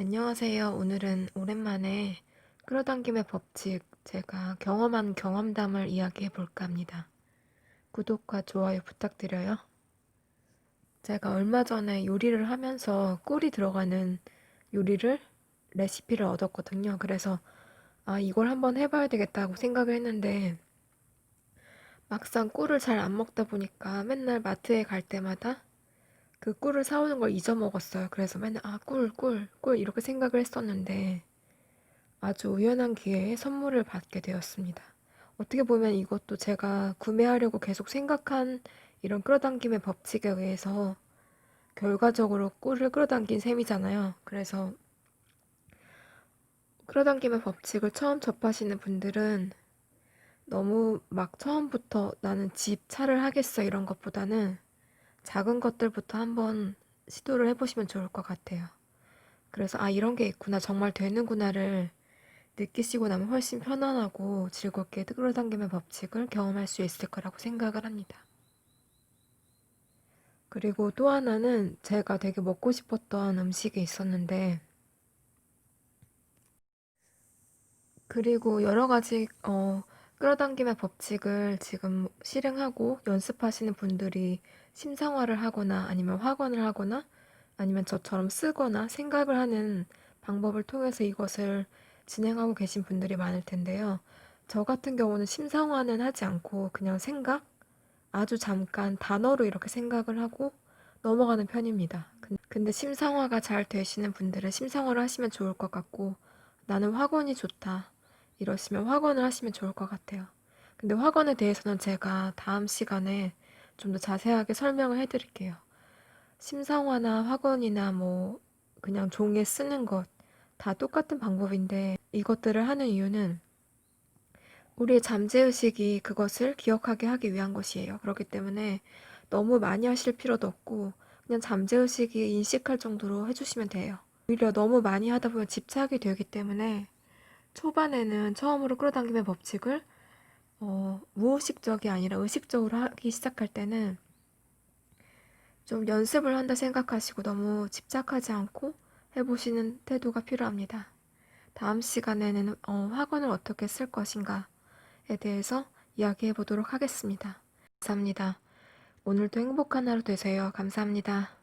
안녕하세요. 오늘은 오랜만에 끌어당김의 법칙, 제가 경험한 경험담을 이야기해 볼까 합니다. 구독과 좋아요 부탁드려요. 제가 얼마 전에 요리를 하면서 꿀이 들어가는 요리를, 레시피를 얻었거든요. 그래서, 아, 이걸 한번 해봐야 되겠다고 생각을 했는데, 막상 꿀을 잘 안 먹다 보니까 맨날 마트에 갈 때마다 그 꿀을 사오는 걸 잊어먹었어요. 그래서 맨날 아, 꿀, 꿀, 꿀 이렇게 생각을 했었는데 아주 우연한 기회에 선물을 받게 되었습니다. 어떻게 보면 이것도 제가 구매하려고 계속 생각한 이런 끌어당김의 법칙에 의해서 결과적으로 꿀을 끌어당긴 셈이잖아요. 그래서 끌어당김의 법칙을 처음 접하시는 분들은 너무 막 처음부터 나는 집, 차를 하겠어 이런 것보다는 작은 것들부터 한번 시도를 해보시면 좋을 것 같아요. 그래서 아, 이런 게 있구나. 정말 되는구나를 느끼시고 나면 훨씬 편안하고 즐겁게 끌어당김의 법칙을 경험할 수 있을 거라고 생각을 합니다. 그리고 또 하나는 제가 되게 먹고 싶었던 음식이 있었는데, 그리고 여러 가지, 어, 끌어당김의 법칙을 지금 실행하고 연습하시는 분들이 심상화를 하거나 아니면 확언을 하거나 아니면 저처럼 쓰거나 생각을 하는 방법을 통해서 이것을 진행하고 계신 분들이 많을 텐데요. 저 같은 경우는 심상화는 하지 않고 그냥 생각? 아주 잠깐 단어로 이렇게 생각을 하고 넘어가는 편입니다. 근- 근데 심상화가 잘 되시는 분들은 심상화를 하시면 좋을 것 같고 나는 확언이 좋다. 이러시면 확언을 하시면 좋을 것 같아요. 근데 확언에 대해서는 제가 다음 시간에 좀 더 자세하게 설명을 해드릴게요. 심상화나 확언이나 뭐 그냥 종이에 쓰는 것 다 똑같은 방법인데 이것들을 하는 이유는 우리의 잠재의식이 그것을 기억하게 하기 위한 것이에요. 그렇기 때문에 너무 많이 하실 필요도 없고 그냥 잠재의식이 인식할 정도로 해주시면 돼요. 오히려 너무 많이 하다 보면 집착이 되기 때문에 초반에는 처음으로 끌어당김의 법칙을 어, 무의식적이 아니라 의식적으로 하기 시작할 때는 좀 연습을 한다 생각하시고 너무 집착하지 않고 해보시는 태도가 필요합니다. 다음 시간에는 어, 학원을 어떻게 쓸 것인가에 대해서 이야기해 보도록 하겠습니다. 감사합니다. 오늘도 행복한 하루 되세요. 감사합니다.